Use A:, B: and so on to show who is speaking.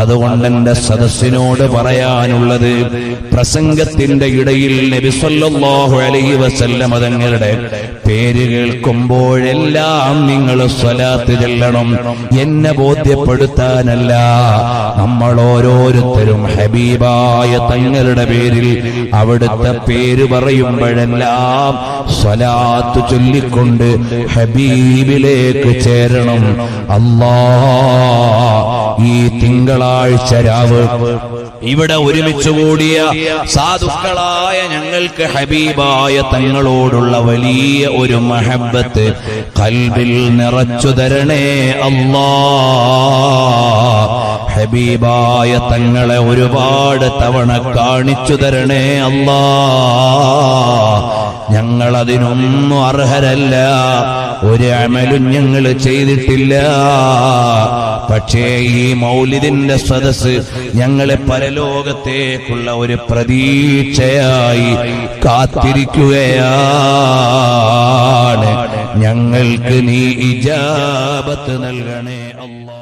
A: അതുകൊണ്ട് എന്റെ സദസ്സിനോട് പറയാനുള്ളത് പ്രസംഗത്തിന്റെ ഇടയിൽ നബി സല്ലല്ലാഹു അലൈഹി വസല്ലമ തങ്ങളുടെ പേര് കേൾക്കുമ്പോഴെല്ലാം നിങ്ങൾ സ്വലാത്ത് ചെല്ലണം. എന്നെ ബോധ്യപ്പെടുത്താനല്ല നമ്മൾ ഓരോരുത്തരും ഹബീബായ തങ്ങളുടെ പേരിൽ അവിടുത്തെ പേര് പറയുമ്പോഴെല്ലാം സ്വലാത്ത് ചൊല്ലിക്കൊണ്ട് ഹബീബിലേക്ക് ചേരണം. അല്ലാ ഈ തിങ്കളാഴ്ച രാവ് ഇവിടെ ഒരുമിച്ച് കൂടിയ സാധുക്കളായ ഞങ്ങൾക്ക് ഹബീബായ തങ്ങളോടുള്ള വലിയ ഒരു മഹബത്ത് കൽബിൽ നിറച്ചു തരണേ അല്ലാ. ഹബീബായ തങ്ങളെ ഒരുപാട് തവണ കാണിച്ചു തരണേ അല്ലാ. ഞങ്ങളതിനൊന്നും അർഹരല്ല. ഒരു അമലും ഞങ്ങൾ ചെയ്തിട്ടില്ല. പക്ഷേ ഈ മൗലിദിന്റെ സദസ് ഞങ്ങളെ പരലോകത്തേക്കുള്ള ഒരു പ്രതീക്ഷയായി കാത്തിരിക്കുകയാണ്. ഞങ്ങൾക്ക് നീ ഇജാബത്ത് നൽകണേ അല്ലാ